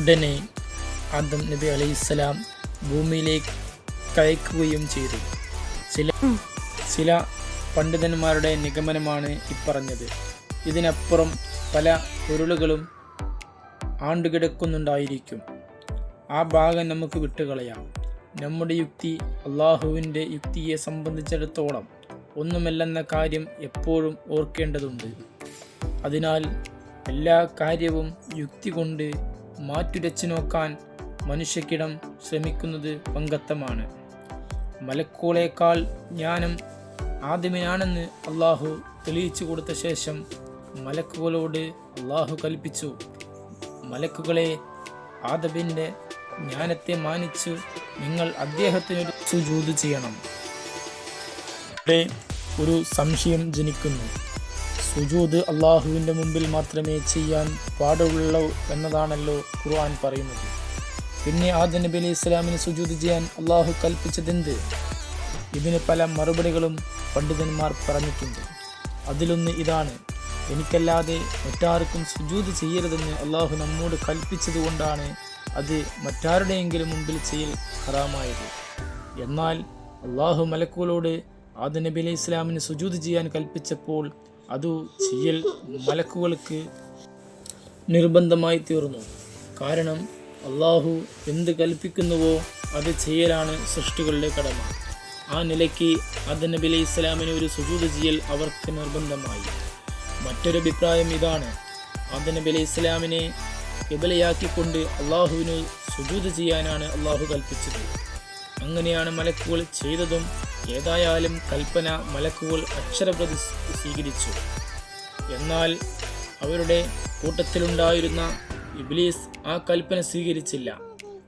ഉടനെ ആദം നബി അലൈഹിസ്സലാം ഭൂമിയിലേക്ക് കയക്കുകയും ചെയ്തു. ചില ചില പണ്ഡിതന്മാരുടെ നിഗമനമാണ് ഇപ്പറഞ്ഞത്. ഇതിനപ്പുറം പല ഉരുളുകളും ആണ്ടുകിടക്കുന്നുണ്ടായിരിക്കും. ആ ഭാഗം നമുക്ക് വിട്ടുകളയാം. നമ്മുടെ യുക്തി അള്ളാഹുവിന്റെ യുക്തിയെ സംബന്ധിച്ചിടത്തോളം ഒന്നുമല്ലെന്ന കാര്യം എപ്പോഴും ഓർക്കേണ്ടതുണ്ട്. അതിനാൽ എല്ലാ കാര്യവും യുക്തി കൊണ്ട് മാറ്റുരച്ചു നോക്കാൻ മനുഷ്യക്കിടം ശ്രമിക്കുന്നത് പങ്കത്തമാണ്. മലക്കോളേക്കാൾ ജ്ഞാനം ആദ്യമിനാണെന്ന് അള്ളാഹു തെളിയിച്ചു കൊടുത്ത ശേഷം മലക്കുകളോട് അള്ളാഹു കൽപ്പിച്ചു. മലക്കുകളെ ആദബിന്റെ ജ്ഞാനത്തെ മാനിച്ചു നിങ്ങൾ അദ്ദേഹത്തിനൊരു സുജൂത് ചെയ്യണം. ഇവിടെ ഒരു സംശയം ജനിക്കുന്നു. സുജൂദ് അള്ളാഹുവിന്റെ മുമ്പിൽ മാത്രമേ ചെയ്യാൻ പാടുള്ളൂ എന്നതാണല്ലോ ഖുർആൻ പറയുന്നത്. പിന്നെ ആദ്യ നബി അലൈഹി ഇസ്ലാമിന് സുജൂദ് ചെയ്യാൻ അള്ളാഹു കൽപ്പിച്ചതെന്ത്? ഇതിന് പല മറുപടികളും പണ്ഡിതന്മാർ പറഞ്ഞിട്ടുണ്ട്. അതിലൊന്ന് ഇതാണ് എനിക്കല്ലാതെ മറ്റാർക്കും സുജൂത് ചെയ്യരുതെന്ന് അള്ളാഹു നമ്മോട് കൽപ്പിച്ചതുകൊണ്ടാണ് അത് മറ്റാരുടെയെങ്കിലും മുമ്പിൽ ചെയ്യൽ ഹറാമായത്. എന്നാൽ അള്ളാഹു മലക്കൂലോട് ആദ്യ നബി അലൈഹി ഇസ്ലാമിന് സുജൂത് ചെയ്യാൻ കൽപ്പിച്ചപ്പോൾ അതു ചെയ്യൽ മലക്കുകൾക്ക് നിർബന്ധമായി തീർന്നു. കാരണം അള്ളാഹു എന്ത് കൽപ്പിക്കുന്നുവോ അത് ചെയ്യലാണ് സൃഷ്ടികളുടെ കടമ. ആ നിലയ്ക്ക് അത് നബി അലൈഹി ഇസ്ലാമിന് ഒരു സുജൂദ് ചെയ്യൽ അവർക്ക് നിർബന്ധമായി. മറ്റൊരു അഭിപ്രായം ഇതാണ്. അത് നബി അലൈഹി ഇസ്ലാമിനെ വിപലയാക്കിക്കൊണ്ട് അള്ളാഹുവിന് സുജൂദ് ചെയ്യാനാണ് അള്ളാഹു കൽപ്പിച്ചത്. അങ്ങനെയാണ് മലക്കുകൾ ചെയ്തതും ഏതായാലും കൽപ്പന മലക്കുകൾ അക്ഷരപ്രതി സ്വീകരിച്ചു. എന്നാൽ അവരുടെ കൂട്ടത്തിലുണ്ടായിരുന്ന ഇബ്ലീസ് ആ കൽപ്പന സ്വീകരിച്ചില്ല.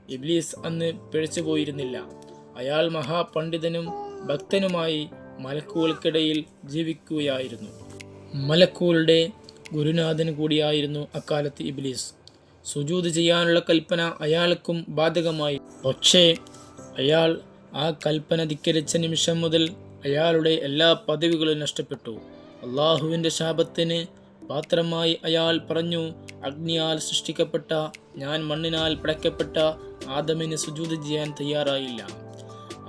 ഇബ്ലീസ് അന്ന് പിഴച്ചുപോയിരുന്നില്ല അയാൾ മഹാപണ്ഡിതനും ഭക്തനുമായി മലക്കുകൾക്കിടയിൽ ജീവിക്കുകയായിരുന്നു. മലക്കുകളുടെ ഗുരുനാഥൻ കൂടിയായിരുന്നു അക്കാലത്ത് ഇബ്ലീസ്. സുജൂത് ചെയ്യാനുള്ള കൽപ്പന അയാൾക്കും ബാധകമായി. പക്ഷേ അയാൾ ആ കൽപ്പന ധിക്കരിച്ച നിമിഷം മുതൽ അയാളുടെ എല്ലാ പദവികളും നഷ്ടപ്പെട്ടു. അള്ളാഹുവിന്റെ ശാപത്തിന് പാത്രമായി അയാൾ പറഞ്ഞു അഗ്നിയാൽ സൃഷ്ടിക്കപ്പെട്ട ഞാൻ മണ്ണിനാൽ പിടയ്ക്കപ്പെട്ട ആദമിന് സുജൂത് ചെയ്യാൻ തയ്യാറായില്ല.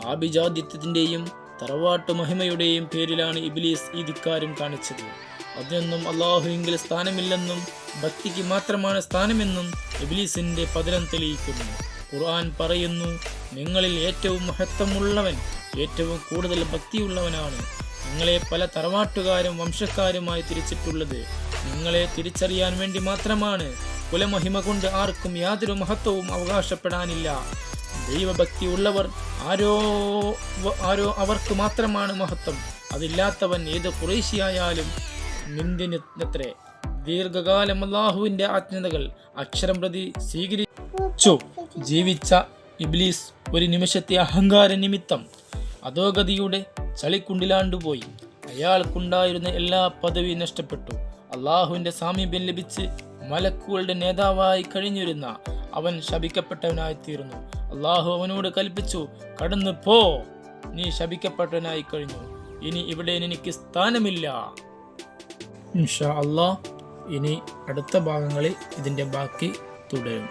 ആഭിജാത്യത്തിന്റെയും തറവാട്ടു മഹിമയുടെയും പേരിലാണ് ഇബിലീസ് ഈ ധിക്കാരം കാണിച്ചത്. അതിനൊന്നും അള്ളാഹുവിങ്കിൽ സ്ഥാനമില്ലെന്നും ഭക്തിക്ക് മാത്രമാണ് സ്ഥാനമെന്നും ഇബിലീസിന്റെ പതനം തെളിയിക്കുന്നു. ഖുർആൻ പറയുന്നു നിങ്ങളിൽ ഏറ്റവും മഹത്വമുള്ളവൻ ഏറ്റവും കൂടുതൽ ഭക്തിയുള്ളവനാണ് നിങ്ങളെ പല തറവാട്ടുകാരും വംശക്കാരുമായി തിരിച്ചിട്ടുള്ളത് നിങ്ങളെ തിരിച്ചറിയാൻ വേണ്ടി മാത്രമാണ്. കുലമഹിമ കൊണ്ട് ആർക്കും യാതൊരു മഹത്വവും അവകാശപ്പെടാനില്ല. ദൈവഭക്തി ഉള്ളവർ ആരോ ആരോ അവർക്ക് മാത്രമാണ് മഹത്വം. അതില്ലാത്തവൻ ഏത് കുറേശിയായാലും നിന്ദിനത്രേ. ദീർഘകാലം അള്ളാഹുവിന്റെ ആജ്ഞതകൾ അക്ഷരം പ്രതി സ്വീകരിച്ചു. ജീവിച്ച ഇബ്ലീസ് ഒരു നിമിഷത്തെ അഹങ്കാര നിമിത്തം. അധോഗതിയുടെ ചളിക്കുണ്ടിലാണ്ടുപോയി അയാൾക്കുണ്ടായിരുന്ന എല്ലാ പദവിയും നഷ്ടപ്പെട്ടു. അള്ളാഹുവിന്റെ സാമീപ്യം ലഭിച്ച് മലക്കുകളുടെ നേതാവായി കഴിഞ്ഞിരുന്ന അവൻ ശപിക്കപ്പെട്ടവനായി തീർന്നു അള്ളാഹു അവനോട് കൽപ്പിച്ചു കടന്നു പോ. നീ ശപിക്കപ്പെട്ടവനായി കഴിഞ്ഞു. ഇനി ഇവിടെ എനിക്ക് സ്ഥാനമില്ല. ഇൻഷാ അള്ളാഹ് ഇനി അടുത്ത ഭാഗങ്ങളിൽ ഇതിന്റെ ബാക്കി തുടരും.